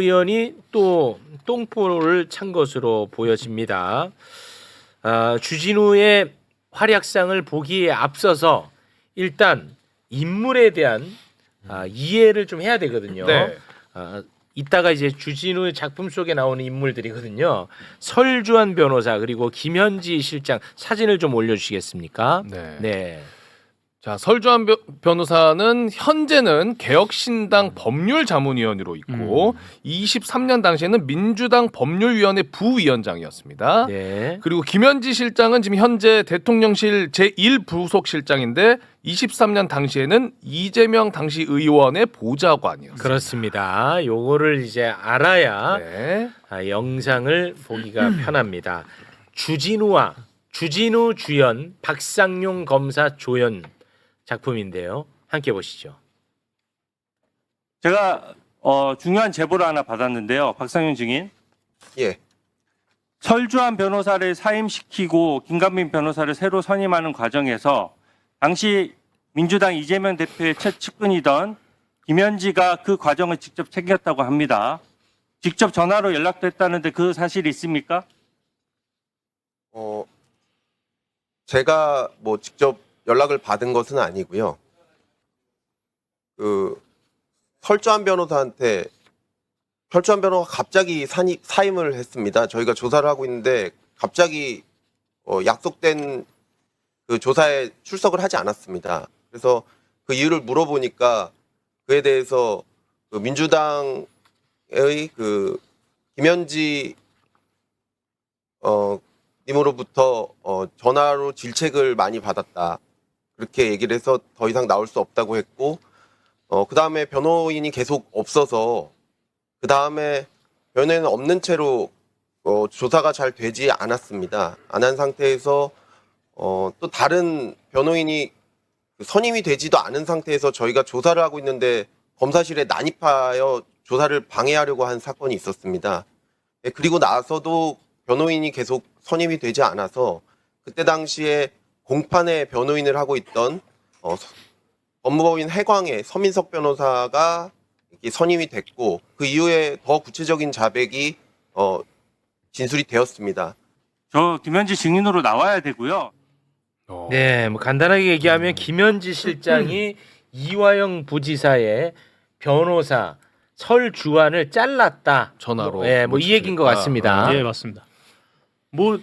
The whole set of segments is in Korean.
의원이 또 똥포를 찬 것으로 보여집니다. 아, 주진우의 활약상을 보기에 앞서서 일단 인물에 대한 아, 이해를 좀 해야 되거든요. 네. 아, 이따가 이제 주진우의 작품 속에 나오는 인물들이거든요. 설주한 변호사 그리고 김현지 실장 사진을 좀 올려주시겠습니까? 네. 네. 자 설주한 변- 변호사는 현재는 개혁신당 법률자문위원으로 있고 23년 당시에는 민주당 법률위원회 부위원장이었습니다. 네. 그리고 김현지 실장은 지금 현재 대통령실 제1부속 실장인데 23년 당시에는 이재명 당시 의원의 보좌관이었어요. 그렇습니다. 요거를 이제 알아야 네. 아, 영상을 보기가 편합니다. 주진우와 주진우 주연 박상용 검사 조연 작품인데요. 함께 보시죠. 제가 어, 중요한 제보를 하나 받았는데요. 박상윤 증인. 예. 설주한 변호사를 사임시키고 김관민 변호사를 새로 선임하는 과정에서 당시 민주당 이재명 대표의 최측근이던 김현지가 그 과정을 직접 챙겼다고 합니다. 직접 전화로 연락됐다는데 그 사실이 있습니까? 어, 제가 뭐 직접 연락을 받은 것은 아니고요. 그 설주한 변호사한테 설주한 변호사가 갑자기 사임을 했습니다. 저희가 조사를 하고 있는데 갑자기 어, 약속된 그 조사에 출석을 하지 않았습니다. 그래서 그 이유를 물어보니까 그에 대해서 그 민주당의 그 김현지 어 님으로부터 어, 전화로 질책을 많이 받았다. 그렇게 얘기를 해서 더 이상 나올 수 없다고 했고, 어, 그 다음에 변호인이 계속 없어서, 그 다음에 변호인은 없는 채로 어, 조사가 잘 되지 않았습니다. 안 한 상태에서 어, 또 다른 변호인이 선임이 되지도 않은 상태에서 저희가 조사를 하고 있는데 검사실에 난입하여 조사를 방해하려고 한 사건이 있었습니다. 예, 그리고 나서도 변호인이 계속 선임이 되지 않아서 그때 당시에 공판에 변호인을 하고 있던 어, 서- 법무법인 해광의 서민석 변호사가 이렇게 선임이 됐고 그 이후에 더 구체적인 자백이 어, 진술이 되었습니다. 저 김현지 증인으로 나와야 되고요. 어. 네, 뭐 간단하게 얘기하면 김현지 실장이 이화영 부지사의 변호사 설주환을 잘랐다. 전화로. 뭐, 예, 뭐이 얘기인 것 같습니다. 아, 예, 맞습니다. 뭐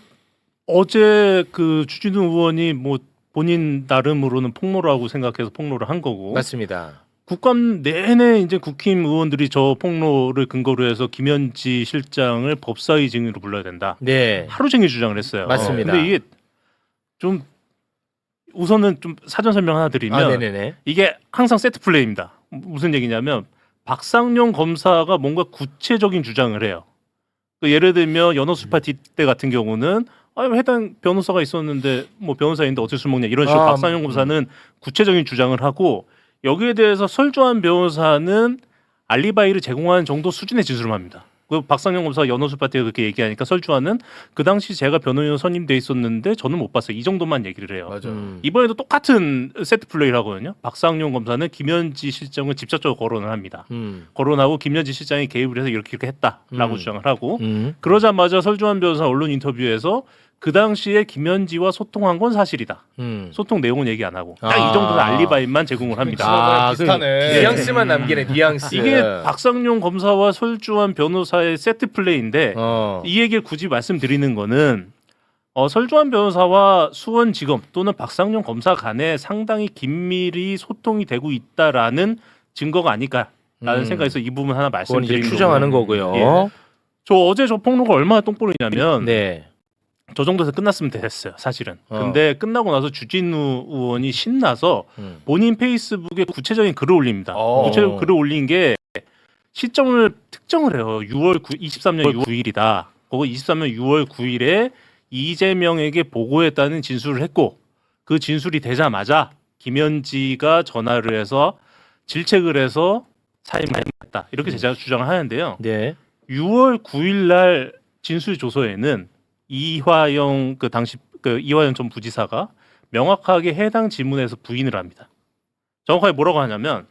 어제 그 주진우 의원이 뭐 본인 나름으로는 폭로라고 생각해서 폭로를 한 거고 맞습니다. 국감 내내 이제 국힘 의원들이 저 폭로를 근거로 해서 김현지 실장을 법사위 증인으로 불러야 된다. 네. 하루 종일 주장을 했어요. 맞습니다. 근데 이게 좀 우선은 좀 사전 설명 하나 드리면 아, 네네네. 이게 항상 세트 플레이입니다. 무슨 얘기냐면 박상용 검사가 뭔가 구체적인 주장을 해요. 그 예를 들면 연어수 파티 때 같은 경우는 아, 해당 변호사가 있었는데 뭐 변호사인데 어쩔 수 먹냐 이런 식으로 아, 박상용 음. 검사는 구체적인 주장을 하고 여기에 대해서 설주한 변호사는 알리바이를 제공하는 정도 수준의 진술을 합니다. 그 박상용 검사가 연어수 파티에 그렇게 얘기하니까 설주환은 그 당시 제가 변호인 선임돼 있었는데 저는 못 봤어요. 이 정도만 얘기를 해요. 맞아. 음. 이번에도 똑같은 세트 플레이를 하거든요. 박상용 검사는 김현지 실장을 직접적으로 거론을 합니다. 음. 거론하고 김현지 실장이 개입을 해서 이렇게 이렇게 했다라고 음. 주장을 하고 음. 그러자마자 설주환 변호사 언론 인터뷰에서 그 당시에 김현지와 소통한 건 사실이다. 음. 소통 내용은 얘기 안 하고 딱 아. 이 정도는 알리바이만 제공을 합니다. 아, 비슷하네. 그 뉘앙스만 남기네. 뉘앙스. 이게 박상용 검사와 설주환 변호사의 세트 플레이인데 어. 이 얘기를 굳이 말씀드리는 거는 어, 설주환 변호사와 수원지검 또는 박상용 검사 간에 상당히 긴밀히 소통이 되고 있다라는 증거가 아닐까라는 음. 생각에서 이 부분 하나 그건 이제 말씀드리는 추정하는 거고요. 거고요. 예. 저 어제 저 폭로가 얼마나 똥볼이냐면 네. 저 정도에서 끝났으면 됐어요 사실은 어. 근데 끝나고 나서 주진우 의원이 신나서 음. 본인 페이스북에 구체적인 글을 올립니다 어. 구체적인 글을 올린 게 시점을 특정을 해요 6월 9, 23년 6월 9일이다 그거 23년 6월 9일에 이재명에게 보고했다는 진술을 했고 그 진술이 되자마자 김현지가 전화를 해서 질책을 해서 사임을 했다 이렇게 제가 주장을 하는데요 네. 6월 9일 날 진술 조서에는 이화영 그 당시 그 이화영 전 부지사가 명확하게 해당 지문에서 부인을 합니다. 정확하게 뭐라고 하냐면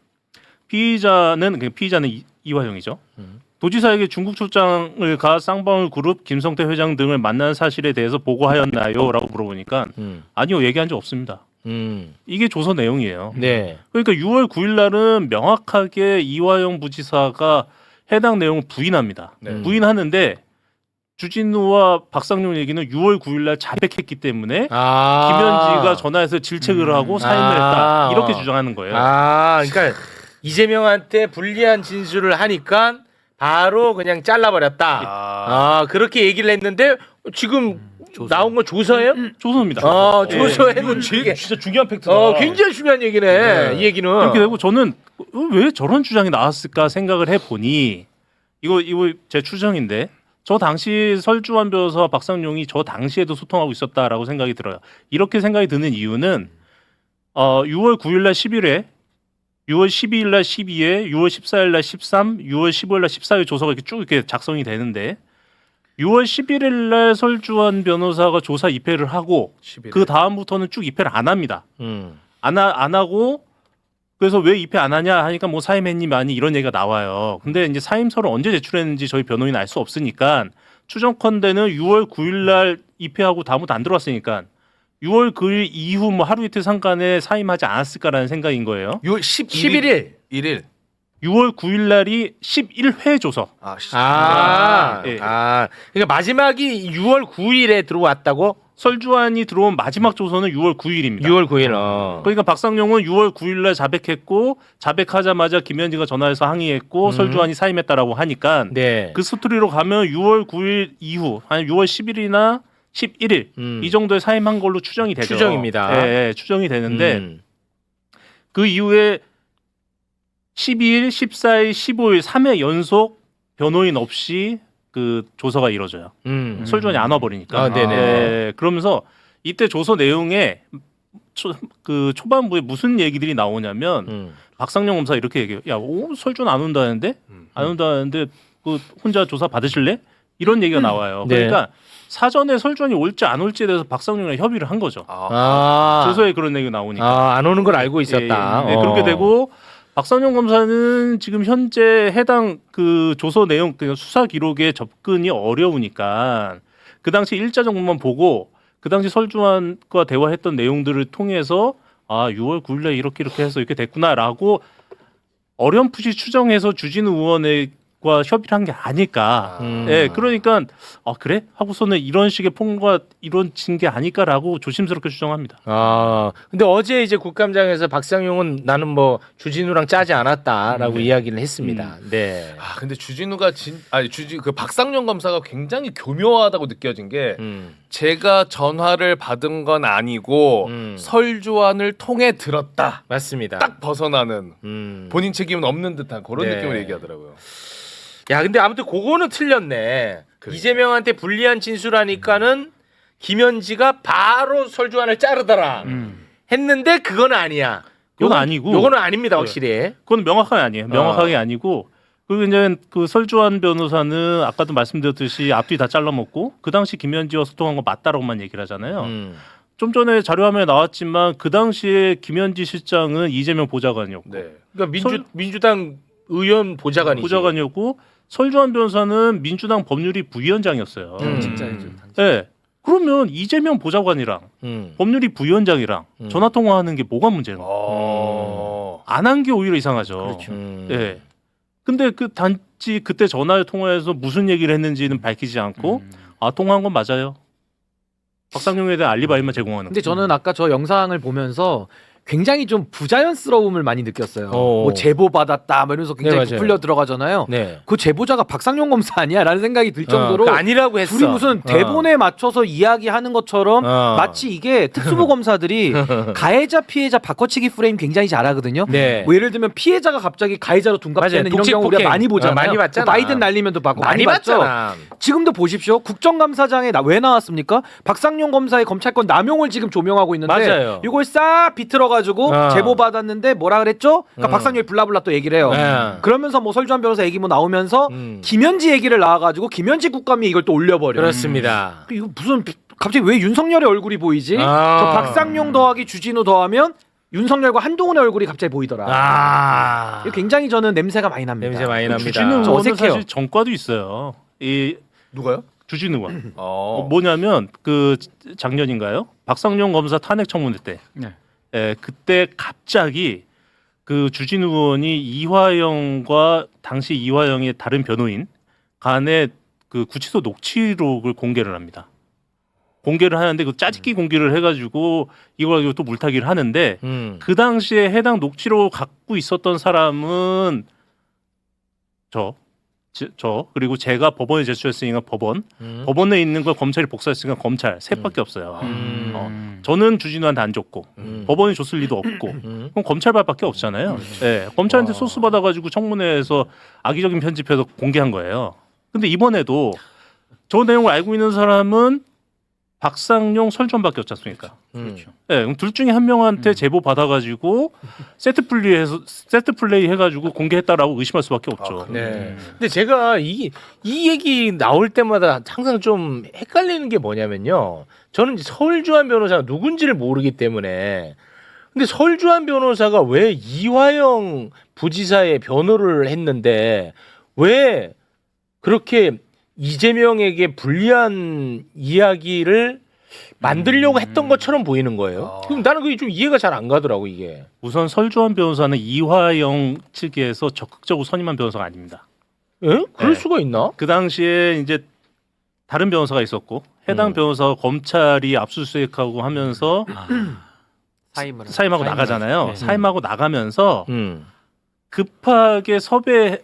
피의자는 그 피의자는 이, 이화영이죠. 음. 도지사에게 중국 출장을 가 쌍방울 그룹 김성태 회장 등을 만난 사실에 대해서 보고하였나요?라고 물어보니까 음. 아니요 얘기한 적 없습니다. 음. 이게 조서 내용이에요. 네. 그러니까 6월 9일 날은 명확하게 이화영 부지사가 해당 내용을 부인합니다. 네. 부인하는데 주진우와 박상용 얘기는 6월 9일 날 자백했기 때문에 아. 김현지가 전화해서 질책을 하고 사임을 아. 했다 이렇게 주장하는 거예요. 아, 그러니까 이재명한테 불리한 진술을 하니까 바로 그냥 잘라버렸다. 아, 아, 그렇게 얘기를 했는데 지금 나온 건 조서예요? 조선입니다. 아, 예. 조서에는 이게 진짜 중요한 팩트다. 어, 굉장히 중요한 얘기네. 이 얘기는. 그렇게 되고 저는 왜 저런 주장이 나왔을까 생각을 해 보니 이거 이거 제 추정인데 저 당시 설주환 변호사와 박상용이 저 당시에도 소통하고 있었다라고 생각이 들어요. 이렇게 생각이 드는 이유는 어 6월 9일 날 10일에 6월 12일 날 12회, 6월 14일 날 13, 6월 15일 날 14일 조서가 이렇게 쭉 이렇게 작성이 되는데 6월 11일 날 설주환 변호사가 조사 입회를 하고 그 다음부터는 쭉 입회를 안 합니다. 음. 안, 하, 안 하고 그래서 왜 입회 안 하냐 하니까 뭐 사임했니 많이 이런 얘기가 나와요. 근데 이제 사임서를 언제 제출했는지 저희 변호인 알 수 없으니까 추정컨대는 6월 9일 날 입회하고 다음부터 안 들어왔으니까 6월 9일 이후 뭐 하루 이틀 상간에 사임하지 않았을까라는 생각인 거예요. 6월 11일. 11일. 1일. 6월 9일 날이 11회 조서. 아, 씨. 아, 예. 아, 그러니까 마지막이 6월 9일에 들어왔다고? 설주환이 들어온 마지막 조서는 6월 9일입니다. 6월 9일. 어. 그러니까 박상용은 6월 9일 날 자백했고 자백하자마자 김현지가 전화해서 항의했고 음. 설주환이 사임했다라고 하니까 네. 그 스토리로 가면 6월 9일 이후 아니 6월 10일이나 11일 음. 이 정도에 사임한 걸로 추정이 되죠. 추정입니다. 예, 예, 추정이 되는데 음. 그 이후에 12일, 14일, 15일 3회 연속 변호인 없이 그 조서가 이루어져요. 음. 설주환이 안 와버리니까. 아, 네네. 예, 그러면서 이때 조서 내용에 초, 그 초반부에 무슨 얘기들이 나오냐면 음. 박상영 검사 이렇게 얘기해요. 야, 오, 설주환 안 온다는데 음. 안 온다는데 그 혼자 조사 받으실래? 이런 얘기가 나와요. 네. 그러니까 사전에 설주환이 올지 안 올지에 대해서 박상용이랑 협의를 한 거죠. 아. 아. 조서에 그런 얘기가 나오니까. 아, 안 오는 걸 알고 있었다. 예, 예. 네, 어. 그렇게 되고 박상용 검사는 지금 현재 해당 그 조서 내용 그 수사 기록에 접근이 어려우니까 그 당시 일자 정보만 보고 그 당시 설주환과 대화했던 내용들을 통해서 아 6월 9일에 이렇게 이렇게 해서 이렇게 됐구나라고 어렴풋이 추정해서 주진우 의원 과 협의를 한 게 아닐까. 음. 예, 그러니까 아 그래 하고서는 이런 식의 폭로가 이루어진 게 아닐까라고 조심스럽게 추정합니다. 아, 근데 어제 이제 국감장에서 박상용은 나는 뭐 주진우랑 짜지 않았다라고 이야기를 했습니다. 네. 아, 근데 주진우가 진 아니 주진 그 박상용 검사가 굉장히 교묘하다고 느껴진 게 음. 제가 전화를 받은 건 아니고 음. 설주환을 통해 들었다. 맞습니다. 딱 벗어나는 음. 본인 책임은 없는 듯한 그런 네. 느낌을 얘기하더라고요. 야, 근데 아무튼 그거는 틀렸네. 그래. 이재명한테 불리한 진술하니까는 김현지가 바로 설주환을 자르더라. 했는데 그건 아니야. 그건 아니고. 요거는 아닙니다, 확실히. 그건 명확하게 아니에요. 명확하게 아니고 그리고 이제 그 설주환 변호사는 아까도 말씀드렸듯이 앞뒤 다 잘라먹고 그 당시 김현지와 소통한 거 맞다라고만 얘기를 하잖아요. 음. 좀 전에 자료화면에 나왔지만 그 당시에 김현지 실장은 이재명 보좌관이었고 네. 그러니까 민주 설- 민주당 의원 보좌관이지. 보좌관이었고 설주환 변호사는 민주당 법률위 부위원장이었어요. 음. 진짜이죠. 네. 그러면 이재명 보좌관이랑 음. 법률위 부위원장이랑 음. 전화 통화하는 게 뭐가 문제예요? 어. 안 한 게 오히려 이상하죠. 그렇죠. 음. 예. 근데 그 단지 그때 전화 통화해서 무슨 얘기를 했는지는 밝히지 않고 음. 아 통화한 건 맞아요. 박상용에 대한 알리바이만 제공하는. 근데 저는 아까 저 영상을 보면서 굉장히 좀 부자연스러움을 많이 느꼈어요. 어. 뭐 제보 받았다, 뭐 이러면서 굉장히 네, 맞아요. 부풀려 들어가잖아요. 네. 그 제보자가 박상용 검사 아니야라는 생각이 들 정도로 어, 그 아니라고 했어. 둘이 무슨 어. 대본에 맞춰서 이야기하는 것처럼 어. 마치 이게 특수부 검사들이 가해자 피해자 바꿔치기 프레임 굉장히 잘하거든요. 네. 뭐 예를 들면 피해자가 갑자기 가해자로 둔갑되는 맞아요. 이런 경우 우리가. 많이 보잖아요. 어, 많이 봤잖아. 뭐 바이든 날리면도 받고 많이, 많이 봤죠. 봤잖아. 지금도 보십시오. 국정감사장에 나, 왜 나왔습니까? 박상용 검사의 검찰권 남용을 지금 조명하고 있는데 맞아요. 이걸 싹 비틀어 가 지고 어. 제보 받았는데 뭐라 그랬죠? 그러니까 음. 박상용이 블라블라 또 얘기를 해요. 네. 그러면서 뭐 설주한 변호사 얘기 뭐 나오면서 음. 김현지 얘기를 나와 가지고 김현지 국감이 이걸 또 올려버려. 그렇습니다. 이거 무슨 갑자기 왜 윤석열의 얼굴이 보이지? 아. 저 박상용 더하기 주진우 더하면 윤석열과 한동훈의 얼굴이 갑자기 보이더라. 아. 이거 굉장히 저는 냄새가 많이 납니다. 냄새 많이 납니다. 주진우 저 의원은 어색해요. 사실 전과도 있어요. 이 누가요? 주진우 의원. 어. 어, 뭐냐면 그 작년인가요? 박상용 검사 탄핵 청문회 때. 네. 예, 그때 갑자기 그 주진우 의원이 이화영과 당시 이화영의 다른 변호인 간의 그 구치소 녹취록을 공개를 합니다. 공개를 하는데 그 짜집기 공개를 해가지고 이걸 가지고 또 물타기를 하는데 음. 그 당시에 해당 녹취록을 갖고 있었던 사람은 저, 저, 저 그리고 제가 법원에 제출했으니까 법원, 음. 법원에 있는 걸 검찰이 복사했으니까 검찰 셋밖에 없어요. 음. 어, 저는 주진우한테 안 줬고 음. 법원이 줬을 리도 없고 음. 그럼 검찰발밖에 없잖아요. 예, 검찰한테 아. 소스 받아가지고 청문회에서 악의적인 편집해서 공개한 거예요. 근데 이번에도 저 내용을 알고 있는 사람은 박상용 설전밖에 없지 않습니까? 음. 예, 그럼 둘 중에 한 명한테 제보 받아가지고 세트 플레이해서 세트 플레이 해가지고 공개했다라고 의심할 수밖에 없죠. 네. 근데 제가 이, 이 얘기 나올 때마다 항상 좀 헷갈리는 게 뭐냐면요. 저는 이제 서울주한 변호사가 누군지를 모르기 때문에. 근데 서울주한 변호사가 왜 이화영 부지사의 변호를 했는데 왜 그렇게 이재명에게 불리한 이야기를 만들려고 했던 것처럼 보이는 거예요. 아. 그럼 나는 그게 좀 이해가 잘 안 가더라고 이게. 우선 설주환 변호사는 이화영 측에서 적극적으로 선임한 변호사가 아닙니다. 예? 그럴 네. 수가 있나? 그 당시에 이제 다른 변호사가 있었고 해당 음. 변호사가 검찰이 압수수색하고 하면서 사임을 사임하고 사임을 나가잖아요. 네. 사임하고 나가면서 음. 급하게 섭외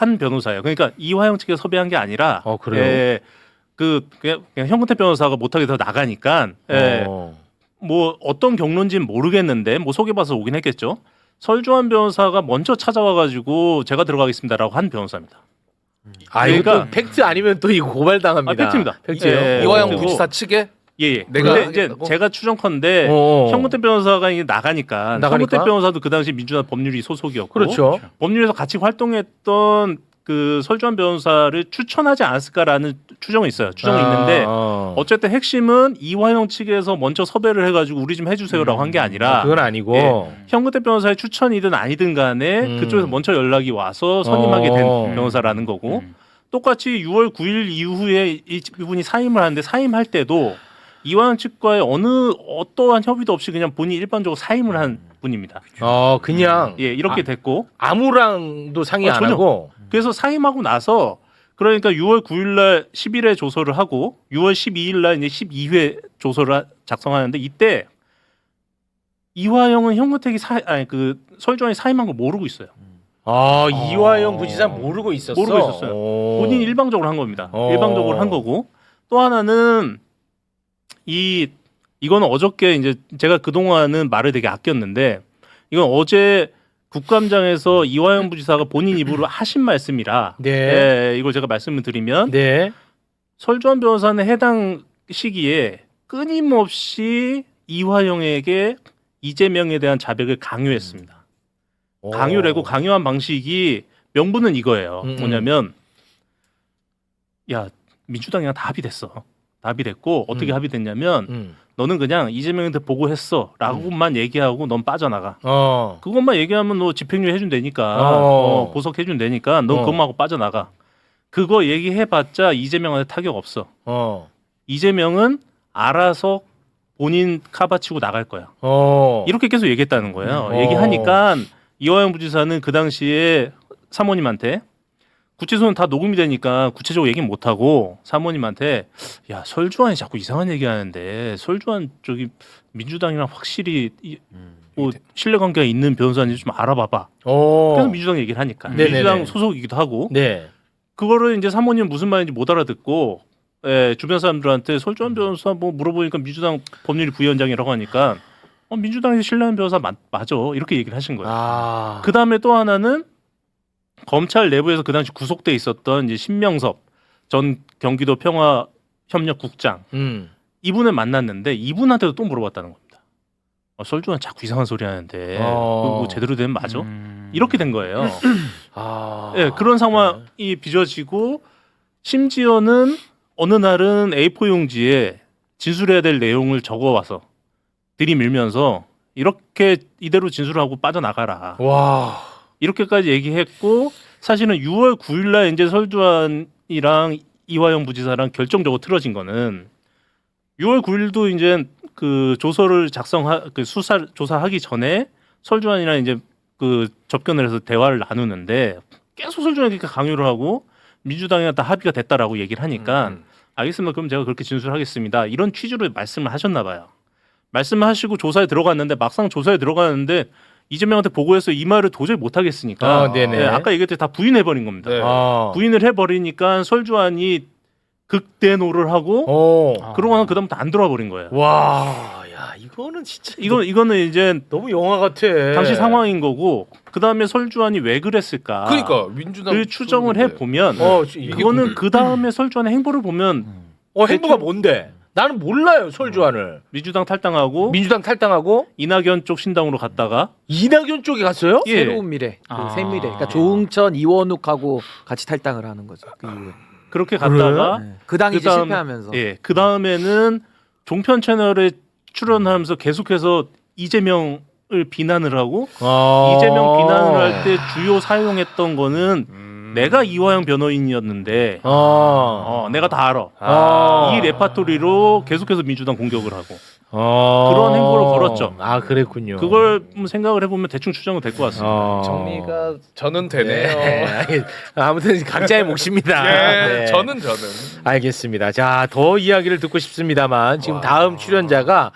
한 변호사예요. 그러니까 이화영 측에서 섭외한 게 아니라 어, 그래요? 예, 그 그냥, 그냥 현근태 변호사가 못하게 더 나가니까 예, 어. 뭐 어떤 경로인지는 모르겠는데 뭐 소개받아서 오긴 했겠죠. 설주환 변호사가 먼저 찾아와가지고 제가 들어가겠습니다라고 한 변호사입니다. 아, 그러니까- 이거 또 팩트 아니면 또 이거 고발당합니다. 아, 팩트입니다. 팩트예요? 예, 이화영 그리고- 부지사 측에 예, 예. 내가 근데 이제 하겠다고? 제가 추정컨대 어. 현근태 변호사가 이게 나가니까, 나가니까? 현근태 변호사도 그 당시 민주당 법률이 소속이었고 그렇죠. 법률에서 같이 활동했던 그 설주환 변호사를 추천하지 않았을까라는 추정이 있어요. 추정이 아, 있는데 어. 어쨌든 핵심은 이화영 측에서 먼저 섭외를 해가지고 우리 좀 해주세요라고 한 게 아니라 그건 아니고. 예. 현근태 변호사의 추천이든 아니든 간에 음. 그쪽에서 먼저 연락이 와서 선임하게 된 어. 변호사라는 거고 똑같이 6월 9일 이후에 이- 이분이 사임을 하는데 사임할 때도 이화영 측과의 어느 어떠한 협의도 없이 그냥 본인이 일반적으로 사임을 한 분입니다. 어, 그냥 예, 이렇게 됐고 아무랑도 상의 어, 안 전혀. 하고. 그래서 사임하고 나서 그러니까 6월 9일 날 10일에 조서를 하고 6월 12일 날 이제 12회 조서를 하- 작성하는데 이때 이화영은 현근택이 사 아니 그 설주환이 사임한 걸 모르고 있어요. 아, 이화영 부지사 모르고 있었어. 모르고 있었어요. 오. 본인이 일방적으로 한 겁니다. 어. 일방적으로 한 거고 또 하나는 이 이거는 어저께 이제 제가 그 동안은 말을 되게 아꼈는데 이건 어제 국감장에서 이화영 부지사가 본인 입으로 하신 말씀이라 네. 예, 이걸 제가 말씀을 드리면 네. 설주환 변호사는 해당 시기에 끊임없이 이화영에게 이재명에 대한 자백을 강요했습니다. 오. 강요를 하고 강요한 방식이 명분은 이거예요. 음, 음. 뭐냐면 야 민주당이랑 다 합의됐어. 다 합의됐고 어떻게 음. 합의됐냐면 음. 너는 그냥 이재명한테 보고했어라고만 얘기하고 넌 빠져나가. 어. 그것만 얘기하면 너 집행유예 해준다니까 어. 어, 보석 해준다니까 너 어. 그것만 하고 빠져나가. 그거 얘기해봤자 이재명한테 타격 없어. 어. 이재명은 알아서 본인 카바치고 나갈 거야. 어. 이렇게 계속 얘기했다는 거예요. 음. 얘기하니까 이화영 부지사는 그 당시에 사모님한테 구치소는 다 녹음이 되니까 구체적으로 얘기는 못 하고 사모님한테 야 설주환이 자꾸 이상한 얘기하는데 설주환 저기 민주당이랑 확실히 이, 뭐 신뢰 관계가 있는 변호사인지 좀 알아봐봐. 어. 그래서 민주당 얘기를 하니까 네네네. 민주당 소속이기도 하고 네. 그거를 이제 사모님 무슨 말인지 못 알아듣고 예, 주변 사람들한테 설주환 변호사 뭐 물어보니까 민주당 법률 부위원장이라고 하니까 어, 민주당에서 신뢰하는 변호사 맞, 맞아 이렇게 얘기를 하신 거예요. 아. 그 다음에 또 하나는 검찰 내부에서 그 당시 구속돼 있었던 이제 신명섭 전 경기도 평화 협력국장 음. 이분을 만났는데 이분한테도 또 물어봤다는 겁니다. 어, 설주환 자꾸 이상한 소리 하는데 어. 그거 뭐 제대로 되면 맞아? 음. 이렇게 된 거예요. 아. 예, 그런 상황이 빚어지고 심지어는 어느 날은 A4 용지에 진술해야 될 내용을 적어 와서 들이밀면서 이렇게 이대로 진술하고 빠져나가라. 와. 이렇게까지 얘기했고 사실은 6월 9일 날 이제 설주환이랑 이화영 부지사랑 결정적으로 틀어진 거는 6월 9일도 이제 그 조서를 작성하 그 수사 조사하기 전에 설주환이랑 이제 그 접견을 해서 대화를 나누는데 계속 설주환이 그렇게 강요를 하고 민주당이랑 다 합의가 됐다라고 얘기를 하니까 음. 알겠습니다. 그럼 제가 그렇게 진술하겠습니다. 이런 취지로 말씀을 하셨나 봐요. 말씀을 하시고 조사에 들어갔는데 막상 조사에 들어갔는데 이재명한테 보고해서 이 말을 도저히 못 하겠으니까 아, 네네. 네, 아까 얘기했듯이 다 부인해 버린 겁니다. 네. 아. 부인을 해 버리니까 설주환이 극대노를 하고 어. 그러고 나서 그다음부터 안 들어와 버린 거예요. 와. 야, 이거는 진짜 이거 이거는 이제 너무 영화 같아. 당시 상황인 거고 그다음에 설주환이 왜 그랬을까? 그러니까 민주당 그 추정을 해 보면 어, 이게 그거는 그 다음에 설주환의 행보를 보면 어, 행보가 뭔데? 나는 몰라요, 설주환을. 민주당 탈당하고 민주당 탈당하고 이낙연 쪽 신당으로 갔다가 이낙연 쪽에 갔어요? 예. 새로운 미래, 그 아. 새미래. 그러니까 조응천, 이원욱하고 같이 탈당을 하는 거죠. 그 이후에. 그렇게 갔다가 네. 그 당이 이제 그다음- 실패하면서. 예, 그 다음에는 종편 채널에 출연하면서 계속해서 이재명을 비난을 하고 어. 이재명 비난을 할 때 주요 사용했던 거는 음. 내가 이화영 변호인이었는데 어. 어, 내가 다 알아. 아. 이 레파토리로 계속해서 민주당 공격을 하고 어. 그런 행보를 벌였죠. 아, 그랬군요. 그걸 뭐 생각을 해보면 대충 추정은 될 것 같습니다. 어. 정리가 저는 네. 되네요. 알겠- 아무튼 각자의 몫입니다. 예, 네. 저는 저는 알겠습니다. 자, 더 이야기를 듣고 싶습니다만 지금 다음 출연자가